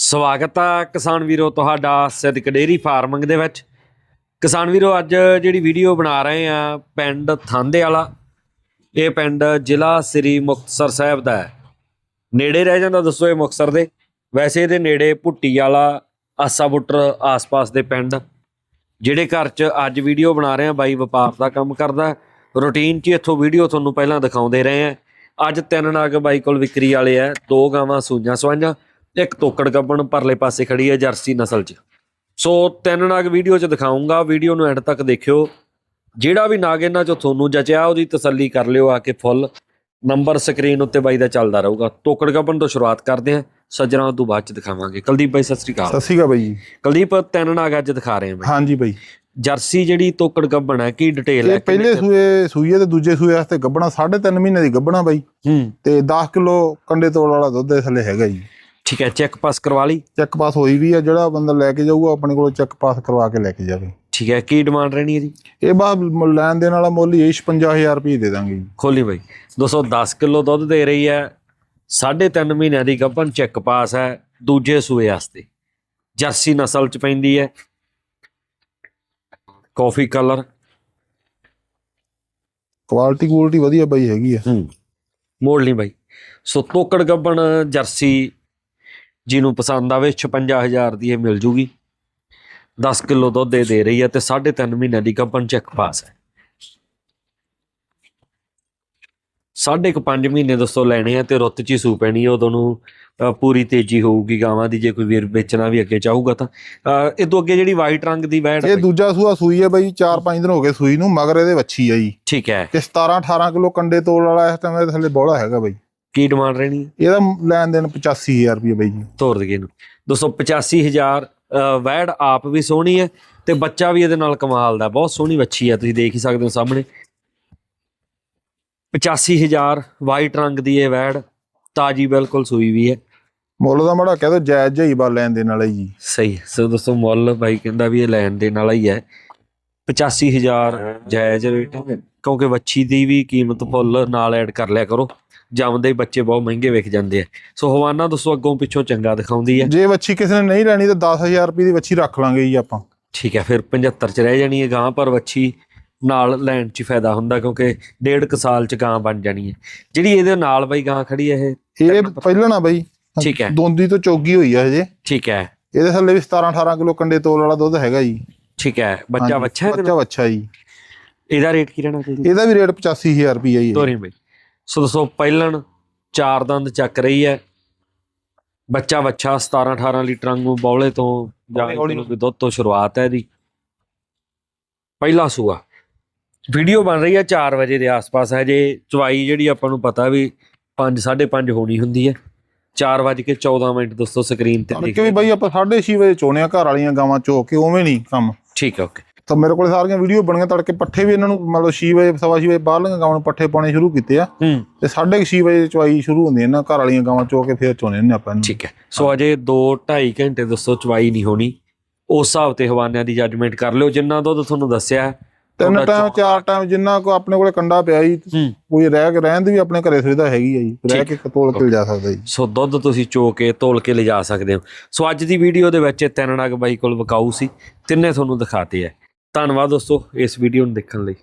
ਸਵਾਗਤ ਆ ਕਿਸਾਨ ਵੀਰੋ ਤੁਹਾਡਾ ਸਿੱਧਕ ਡੇਰੀ ਫਾਰਮਿੰਗ ਦੇ ਵਿੱਚ। ਕਿਸਾਨ ਵੀਰੋ, ਅੱਜ ਜਿਹੜੀ ਵੀਡੀਓ ਬਣਾ ਰਹੇ ਆ ਪਿੰਡ ਥਾਂਦੇ ਵਾਲਾ, ਇਹ ਪਿੰਡ ਜ਼ਿਲ੍ਹਾ ਸ੍ਰੀ ਮੁਕਤਸਰ ਸਾਹਿਬ ਦਾ ਹੈ। ਨੇੜੇ ਰਹਿ ਜਾਂਦਾ ਦੱਸੋ ਇਹ ਮੁਕਤਸਰ ਦੇ। ਵੈਸੇ ਇਹਦੇ ਨੇੜੇ ਭੁੱਟੀ ਵਾਲਾ ਆਸਾ ਬੁੱਟਰ ਆਸ-ਪਾਸ ਦੇ ਪਿੰਡ, ਜਿਹੜੇ ਘਰ 'ਚ ਅੱਜ ਵੀਡੀਓ ਬਣਾ ਰਹੇ ਆ, ਬਾਈ ਵਪਾਰ ਦਾ ਕੰਮ ਕਰਦਾ। ਰੂਟੀਨ 'ਚ ਇੱਥੋਂ ਵੀਡੀਓ ਤੁਹਾਨੂੰ ਪਹਿਲਾਂ ਦਿਖਾਉਂਦੇ ਰਹੇ ਆ। ਅੱਜ ਤਿੰਨ ਨਾਗ ਬਾਈ ਕੋਲ ਵਿਕਰੀ ਵਾਲੇ ਆ, ਦੋ ਗਾਵਾਂ ਸੂਈਆਂ ਸਵਾਈਆਂ। ਇੱਕ ਤੋਕੜ ਗੱਬਣ ਪਰਲੇ ਪਾਸੇ ਖੜੀ ਹੈ ਜਰਸੀ ਨਸਲ 'ਚ। ਸੋ ਤਿੰਨ ਨਾਗ ਵੀਡੀਓ 'ਚ ਦਿਖਾਉਂਗਾ ਵੀਡੀਓ ਨੂੰ ਐਂਡ ਤੱਕ ਦੇਖਿਓ। ਜਿਹੜਾ ਵੀ ਨਾਗ ਇਹਨਾਂ 'ਚੋਂ ਤੁਹਾਨੂੰ ਜਚਿਆ ਉਹਦੀ ਤਸੱਲੀ ਕਰ ਲਿਓ ਆ ਕੇ ਫੁੱਲ। ਨੰਬਰ ਸਕਰੀਨ ਉੱਤੇ ਬਾਈ ਦਾ ਚੱਲਦਾ ਰਹੂਗਾ। ਤੋਕੜ ਗੱਬਣ ਤੋਂ ਸ਼ੁਰੂਆਤ ਕਰਦੇ ਹਾਂ। ਸੱਜਣਾ ਤੋਂ ਬਾਅਦ 'ਚ ਦਿਖਾਵਾਂਗੇ। ਕੁਲਦੀਪ ਬਾਈ ਸਤਿ ਸ੍ਰੀ ਅਕਾਲ। ਸਤਿ ਸ਼੍ਰੀ ਅਕਾਲ ਬਾਈ ਜੀ। ਕੁਲਦੀਪ ਤਿੰਨ ਨਾਗ ਅੱਜ ਦਿਖਾ ਰਹੇ ਹਾਂ ਬਾਈ। ਹਾਂਜੀ ਬਾਈ। ਜਰਸੀ ਜਿਹੜੀ ਤੋਕੜ ਗੱਬਣ ਹੈ ਕੀ ਡਿਟੇਲ ਹੈ ਇਹ ਪਹਿਲੇ ਸੂਏ ਸੂਈਏ ਤੇ ਦੂਜੇ ਸੂਏ ਵਾਸਤੇ ਗੱਬਣਾ 3.5 ਮਹੀਨੇ ਦੀ ਗੱਬਣਾ ਬਾਈ। ਹੂੰ। ਤੇ 10 ਕਿਲੋ ਕੰਡੇ ਤੋੜ ਵਾਲਾ ਦੁੱਧ ਦੇ ਥੱਲੇ ਹੈਗਾ ਜੀ। ਠੀਕ ਹੈ ਚੈੱਕ ਪਾਸ ਕਰਵਾ ਲਈ? ਚੈੱਕ ਪਾਸ ਹੋਈ ਵੀ ਆ ਜਿਹੜਾ ਬੰਦਾ ਲੈ ਕੇ ਜਾਊਗਾ ਆਪਣੇ ਕੋਲੋਂ ਚੈੱਕ ਪਾਸ ਕਰਵਾ ਕੇ ਲੈ ਕੇ ਜਾਵੇ। ਠੀਕ ਹੈ ਕੀ ਡਿਮਾਂਡ ਰਹਿਣੀ ਇਹਦੀ ਇਹ ਬਾ ਲੈਣ ਦੇਣ ਵਾਲਾ ਮੁੱਲ ਹੀ 55000 ਰੁਪਏ ਦੇ ਦਾਂਗੇ ਜੀ। ਖੋਲੀ ਬਾਈ। 210 ਕਿਲੋ ਦੁੱਧ ਦੇ ਰਹੀ ਹੈ 3.5 ਮਹੀਨਿਆਂ ਦੀ ਗੱਭਣ ਚੈੱਕ ਪਾਸ ਹੈ ਦੂਜੇ ਸੂਏ ਵਾਸਤੇ। ਜਰਸੀ ਨਸਲ ਚ ਪੈਂਦੀ ਹੈ। ਕਾਫੀ ਕਲਰ ਕੁਆਲਿਟੀ ਕੁਆਲਿਟੀ ਵਧੀਆ ਬਾਈ ਹੈਗੀ ਆ। ਹੂੰ। ਮੋੜ ਲਈ ਬਾਈ। ਸੋ ਤੋਕੜ ਗੱਬਣ ਜਰਸੀ ਜਿਹਨੂੰ ਪਸੰਦ ਆਵੇ 56000 ਦੀ ਇਹ ਮਿਲ ਜੂਗੀ। 10 ਕਿਲੋ ਦੁੱਧ ਇਹ ਦੇ ਰਹੀ ਹੈ ਤੇ 3.5 ਮਹੀਨਿਆਂ ਦੀ ਗੱਬਣ ਚੈੱਕ ਪਾਸ ਹੈ। ਸਾਢੇ ਕੁ 5 ਮਹੀਨੇ ਦੋਸਤੋ ਲੈਣੇ ਆ ਤੇ ਰੁੱਤ ਚ ਹੀ ਸੂ ਪੈਣੀ ਆ ਉਦੋਂ ਨੂੰ ਪੂਰੀ ਤੇਜ਼ੀ ਹੋਊਗੀ ਗਾਵਾਂ ਦੀ ਜੇ ਕੋਈ ਵੀਰ ਵੇਚਣਾ ਵੀ ਅੱਗੇ ਚਾਹੂਗਾ ਤਾਂ। ਇਹ ਤੋਂ ਅੱਗੇ ਜਿਹੜੀ ਵਾਈਟ ਰੰਗ ਦੀ ਵੈੜ ਇਹ ਦੂਜਾ ਸੂਆ ਸੂਈ ਹੈ ਬਾਈ 4-5 ਦਿਨ ਹੋ ਗਏ ਸੂਈ ਨੂੰ ਮਗਰ ਇਹਦੇ ਵੱਛੀ ਆ ਜੀ ਠੀਕ ਹੈ। ਤੇ 17-18 ਕਿਲੋ ਕੰਡੇ ਤੋੜ ਵਾਲਾ ਇਸ ਟਾਈਮ ਇਹਦੇ ਥੱਲੇ ਬੋਲਾ ਹੈਗਾ ਬਾਈ। ਕੀ ਡਿਮਾਂਡ ਰਹਿਣੀ ਹੈ? ਇਹਦਾ ਲੈਣ ਦੇਣ 85000 ਰੁਪਏ ਬਾਈ ਜੀ। ਤੋਰ ਦਈਏ ਇਹਨੂੰ। ਦੋਸਤੋ 85000 ਅ, ਵੈੜ ਆਪ ਵੀ ਸੋਹਣੀ ਹੈ ਤੇ ਬੱਚਾ ਵੀ ਇਹਦੇ ਨਾਲ ਕਮਾਲ ਦਾ ਬਹੁਤ ਸੋਹਣੀ ਵੱਛੀ ਹੈ ਤੁਸੀਂ ਦੇਖ ਹੀ ਸਕਦੇ ਹੋ ਸਾਹਮਣੇ। 85000 ਵਾਈਟ ਰੰਗ ਦੀ ਇਹ ਵੈੜ ਤਾਜੀ ਬਿਲਕੁਲ ਸੂਈ ਵੀ ਹੈ। ਮੁੱਲ ਦਾ ਮਾੜਾ ਕਹਿ ਦੋ ਜਾਇਜ਼ ਹੀ ਬਾ ਲੈਣ ਦੇਣ ਵਾਲਾ ਜੀ। ਸਹੀ ਹੈ। ਸੋ ਦੋਸਤੋ ਮੁੱਲ ਬਾਈ ਕਹਿੰਦਾ ਵੀ ਇਹ ਲੈਣ ਦੇ ਨਾਲ ਹੀ ਹੈ। 85000 ਜਾਇਜ਼ ਰੇਟ ਹੈ। ਕਿਉਂਕਿ ਵੱਛੀ ਦੀ ਵੀ ਕੀਮਤ ਫੁੱਲ ਨਾਲ ਐਡ ਕਰ ਲਿਆ ਕਰੋ। ਜੰਮਦੇ ਹੀ ਬੱਚੇ ਬਹੁਤ ਮਹਿੰਗੇ ਵਿਕ ਜਾਂਦੇ ਆ। ਸੋ ਹਵਾਨਾ ਦੋਸਤੋ ਅੱਗੋਂ ਪਿੱਛੋਂ ਚੰਗਾ ਦਿਖਾਉਂਦੀ ਹੈ ਜੇ ਵੱਛੀ ਕਿਸੇ ਨੇ ਨਹੀਂ ਲੈਣੀ ਤਾਂ 10000 ਰੁਪਏ ਦੀ ਵੱਛੀ ਰੱਖ ਲਾਂਗੇ ਜੀ ਆਪਾਂ। ਠੀਕ ਹੈ ਫਿਰ 75 ਚ ਰਹਿ ਜਾਣੀ ਹੈ ਗਾਂ ਪਰ ਵੱਛੀ ਨਾਲ ਲੈਣ ਚ ਹੀ ਫਾਇਦਾ ਹੁੰਦਾ ਕਿਉਂਕਿ ਡੇਢ ਕੁ ਸਾਲ ਚ ਗਾਂ ਬਣ ਜਾਣੀ ਹੈ ਜਿਹੜੀ ਇਹਦੇ ਨਾਲ ਬਈ ਗਾਂ ਖੜੀ ਹੈ ਇਹ? ਇਹ ਪਹਿਲਾਂ ਨਾ ਬਈ। ਠੀਕ ਹੈ ਦੋਂਦੀ ਤੋਂ ਚੋਗੀ ਹੋਈ ਆ ਹਜੇ। ਠੀਕ ਹੈ ਇਹਦੇ ਥੱਲੇ ਵੀ 17 18 ਕਿਲੋ ਕੰਡੇ ਤੋਲ ਵਾਲਾ ਦੁੱਧ ਹੈਗਾ ਜੀ। ਠੀਕ ਹੈ ਬੱਚਾ ਬੱਚਾ ਹੈ ਬੱਚਾ ਬੱਚਾ ਜੀ? ਇਹਦਾ ਰੇਟ ਕੀ ਰਹਿਣਾ ਚਾਹੀਦਾ? ਇਹਦਾ ਵੀ ਰੇਟ 85000 ਰੁਪਏ ਜੀ ਤੋਰੀ ਬਈ। ਸੋ ਦੋਸਤੋ ਪਹਿਲਣ ਚਾਰ ਦੰਦ ਚੱਕ ਰਹੀ ਹੈ। ਬੱਚਾ ਬੱਚਾ 17 18 ਲੀਟਰ ਵਾਂਗੂ ਬੌਲੇ ਤੋਂ ਜਾਂ ਹੌਲੀ ਦੁੱਧ ਤੋਂ ਸ਼ੁਰੂਆਤ ਹੈ ਇਹਦੀ। ਪਹਿਲਾ ਸੂਆ। ਵੀਡੀਓ ਬਣ ਰਹੀ ਹੈ 4 ਵਜੇ ਦੇ ਆਸ-ਪਾਸ ਹੈ ਜੇ ਚਵਾਈ ਜਿਹੜੀ ਆਪਾਂ ਨੂੰ ਪਤਾ ਵੀ 5 5:30 ਹੋਣੀ ਹੁੰਦੀ ਹੈ। 4 ਵਜੇ ਕੇ 14 ਮਿੰਟ ਦੋਸਤੋ ਸਕਰੀਨ ਤੇ ਕਿ ਵੀ ਬਾਈ ਆਪਾਂ 6:30 ਵਜੇ ਚੋਣਿਆ ਘਰ ਵਾਲੀਆਂ ਗਾਵਾਂ ਚੋ ਕੇ ਉਵੇਂ ਨਹੀਂ ਕੰਮ। ਠੀਕ ਹੈ ਓਕੇ ਤਾਂ ਮੇਰੇ ਕੋਲ ਸਾਰੀਆਂ ਵੀਡੀਓ ਬਣੀਆਂ ਤੜਕੇ ਪੱਠੇ ਵੀ ਇਹਨਾਂ ਨੂੰ ਮਤਲਬ 6 ਵਜੇ ਸਵਾ ਛੇ ਵਜੇ ਬਾਹਰਲੀਆਂ ਗਾਵਾਂ ਨੂੰ ਪੱਠੇ ਪਾਉਣੇ ਸ਼ੁਰੂ ਕੀਤੇ ਆ। ਹੂੰ। ਤੇ 6:30 ਵਜੇ ਚਵਾਈ ਸ਼ੁਰੂ ਹੁੰਦੀ ਹੈ ਨਾ ਘਰ ਵਾਲੀਆਂ ਗਾਵਾਂ ਚੋ ਕੇ ਫੇਰ ਚੋਣੇ ਨੇ ਆਪਾਂ ਇਹਨੂੰ। ਠੀਕ ਹੈ। ਸੋ ਅਜੇ 2 2.5 ਘੰਟੇ ਦੋਸਤੋ ਚਵਾਈ ਨਹੀਂ ਹੋਣੀ। ਉਸ ਹਿਸਾਬ ਤੇ ਹਵਾਨਿਆਂ ਦੀ ਜੱਜਮੈਂਟ ਕਰ ਲਿਓ ਜਿੰਨਾ ਦੁੱਧ ਤੁਹਾਨੂੰ ਦੱਸਿਆ ਹੈ, ਤਿੰਨ ਟਾਈਮ ਚਾਰ ਟਾਈਮ ਜਿੰਨਾ ਕੋ ਆਪਣੇ ਕੋਲੇ ਕੰਡਾ ਪਿਆ ਜੀ ਹੂੰ। ਕੋਈ ਰਹਿ ਕੇ ਰਹਿਣ ਦੀ ਵੀ ਆਪਣੇ ਘਰੇ ਸੁਵਿਧਾ ਹੈਗੀ ਆ ਜੀ ਰਹਿ ਕੇ ਤੋਲ ਕੇ ਜਾ ਸਕਦਾ ਜੀ। ਸੋ ਦੁੱਧ ਤੁਸੀਂ ਚੋ ਕੇ ਤੋਲ ਕੇ ਲਿਜਾ ਸਕਦੇ ਹੋ। ਸੋ ਅੱਜ ਦੀ ਵੀਡੀਓ ਦੇ ਵਿੱਚ ਤਿੰਨ ਨਗ ਬਾਈ ਕੋਲ ਵਿਕਾਊ ਸੀ ਤਿੰਨੇ ਤੁਹਾਨੂੰ ਦਿਖਾਤੇ ਹੈ ਧੰਨਵਾਦ ਦੋਸਤੋ ਇਸ ਵੀਡੀਓ ਨੂੰ ਦੇਖਣ ਲਈ।